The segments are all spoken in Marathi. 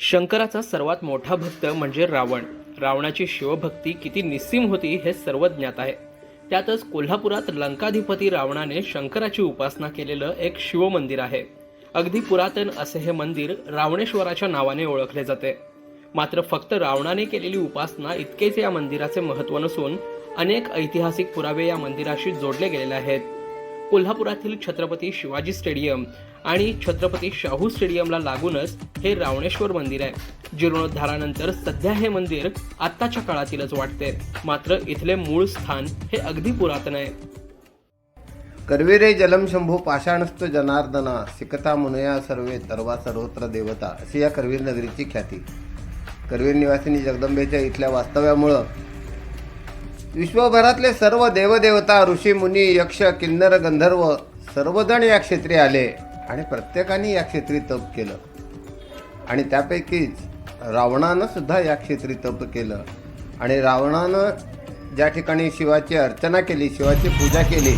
शंकराचा सर्वात मोठा भक्त म्हणजे रावण. रावणाची शिवभक्ती किती निस्सीम होती हे सर्व ज्ञात आहे. त्यातच कोल्हापुरात लंकाधिपती रावणाने शंकराची उपासना केलेलं एक शिवमंदिर आहे. अगदी पुरातन असे हे मंदिर रावणेश्वराच्या नावाने ओळखले जाते. मात्र फक्त रावणाने केलेली उपासना इतकेच या मंदिराचे महत्त्व नसून अनेक ऐतिहासिक पुरावे या मंदिराशी जोडले गेलेले आहेत. कोल्हापुरातील छत्रपती शिवाजी स्टेडियम आणि छत्रपती शाहू स्टेडियमला लागूनच हे रावणेश्वर मंदिर आहे. जीर्णोद्धारानंतर सध्या हे मंदिर आत्ताच्या काळातीलच वाटते मात्र इथले मूळ स्थान हे अगदी पुरातन आहे. कर्विरे जलम शंभू जनार्दना सिकता मुनया सर्वे तरवा सर्वत्र देवता अशी या करवीर नगरीची ख्याती. करवीर निवासिनी जगदंबेच्या इथल्या वास्तव्यामुळं विश्वभरातले सर्व देवदेवता ऋषी मुनी यक्ष किन्नर गंधर्व सर्वजण या क्षेत्री आले आणि प्रत्येकाने या क्षेत्री तप केलं. आणि त्यापैकीच रावणानं सुद्धा या क्षेत्री तप केलं. आणि रावणानं ज्या ठिकाणी शिवाची अर्चना केली शिवाची पूजा केली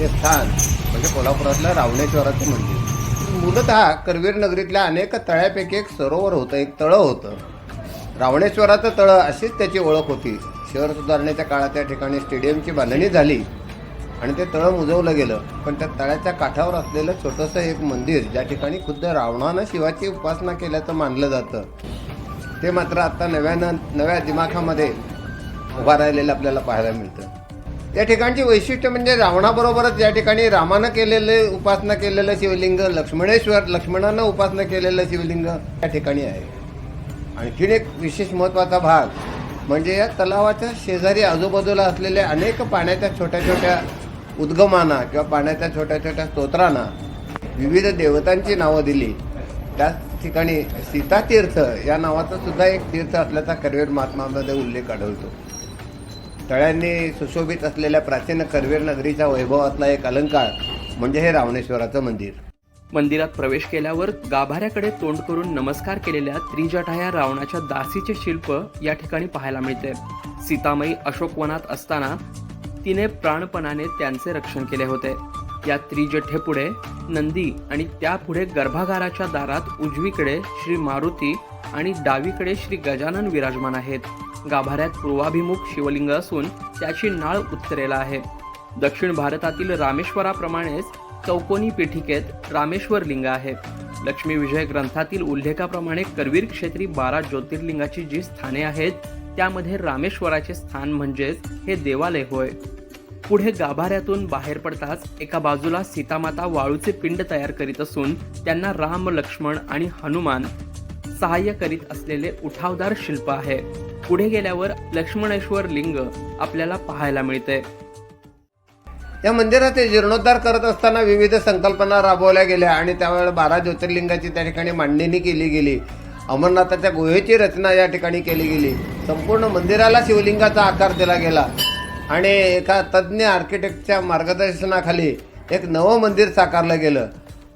ते स्थान म्हणजे कोल्हापुरातलं रावणेश्वराचं मंदिर. मूलतः करवीर नगरीतल्या अनेक तळ्यापैकी एक सरोवर होतं एक तळं होतं. रावणेश्वराचं तळं अशीच त्याची ओळख होती. शहर सुधारणेच्या काळात त्या ठिकाणी स्टेडियमची बांधणी झाली आणि ते तळं मुजवलं गेलं. पण त्या तळ्याच्या काठावर असलेलं छोटंसं एक मंदिर ज्या ठिकाणी खुद्द रावणानं शिवाची उपासना केल्याचं मानलं जातं ते मात्र आता नव्यानं नव्या दिमाखामध्ये उभा राहिलेलं आपल्याला पाहायला मिळतं. त्या ठिकाणची वैशिष्ट्य म्हणजे रावणाबरोबरच या ठिकाणी रामानं केलेले उपासना केलेलं शिवलिंग लक्ष्मणेश्वर लक्ष्मणानं उपासना केलेलं शिवलिंग त्या ठिकाणी आहे. आणखीन एक विशेष महत्त्वाचा भाग म्हणजे या तलावाच्या शेजारी आजूबाजूला असलेल्या अनेक पाण्याच्या छोट्या छोट्या उद्गमांना किंवा पाण्याच्या छोट्या छोट्या स्तोत्रांना विविध देवतांची नावं दिली. त्याच ठिकाणी सीतातीर्थ या नावाचा सुद्धा एक तीर्थ असल्याचा करवीर महात्मामध्ये उल्लेख आढळतो. तळ्यांनी सुशोभित असलेल्या प्राचीन करवीर नगरीच्या वैभवातला एक अलंकार म्हणजे हे रावणेश्वराचं मंदिर. मंदिरात प्रवेश केल्यावर गाभाऱ्याकडे तोंड करून नमस्कार केलेल्या त्रिजटाया रावणाच्या दासीचे शिल्प या ठिकाणी पाहायला मिळते. सीतामयी अशोकवनात असताना तिने प्राणपणाने त्यांचे रक्षण केले होते. या त्रिजठेपुढे नंदी आणि त्यापुढे गर्भागाराच्या दारात उजवीकडे श्री मारुती आणि डावीकडे श्री गजानन विराजमान आहेत. गाभाऱ्यात पूर्वाभिमुख शिवलिंग असून त्याची नाळ उत्तरेला आहे. दक्षिण भारतातील रामेश्वराप्रमाणेच चौकोनी पीठिकेत रामेश्वर लिंग आहे. लक्ष्मी विजय ग्रंथातील उल्लेखाप्रमाणे करवीर क्षेत्री बारा ज्योतिर्लिंगाची जी स्थाने आहेत त्यामध्ये रामेश्वराचे स्थान म्हणजेच हे देवालय होय. पुढे गाभाऱ्यातून बाहेर पडताच एका बाजूला सीतामाता वाळूचे पिंड तयार करीत असून त्यांना राम लक्ष्मण आणि हनुमान सहाय्य करीत असलेले उठावदार शिल्प आहे. पुढे गेल्यावर लक्ष्मणेश्वर लिंग आपल्याला पाहायला मिळते. या मंदिराचे जीर्णोद्धार करत असताना विविध संकल्पना राबवल्या गेल्या आणि त्यावेळेला बारा ज्योतिर्लिंगाची त्या ठिकाणी मांडणी केली गेली. अमरनाथाच्या गुहेची रचना या ठिकाणी केली गेली. संपूर्ण मंदिराला शिवलिंगाचा आकार दिला गेला. आणि एका तज्ज्ञ आर्किटेक्टच्या मार्गदर्शनाखाली एक नवं मंदिर साकारलं गेलं.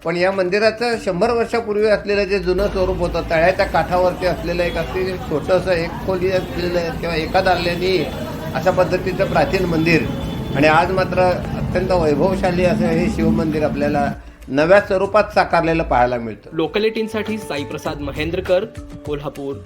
पण या मंदिराचं शंभर वर्षापूर्वी असलेलं जे जुनं स्वरूप होतं तळ्याच्या काठावरती असलेलं एक अगदी छोटंसं एक खोली असलेलं किंवा एका दारल्यानी अशा पद्धतीचं प्राचीन मंदिर. आणि आज मात्र अत्यंत वैभवशाली असं हे शिवमंदिर आपल्याला नव्या स्वरूपात साकारलेलं पाहायला मिळतं. लोकलिटींसाठी साईप्रसाद महेंद्रकर कोल्हापूर.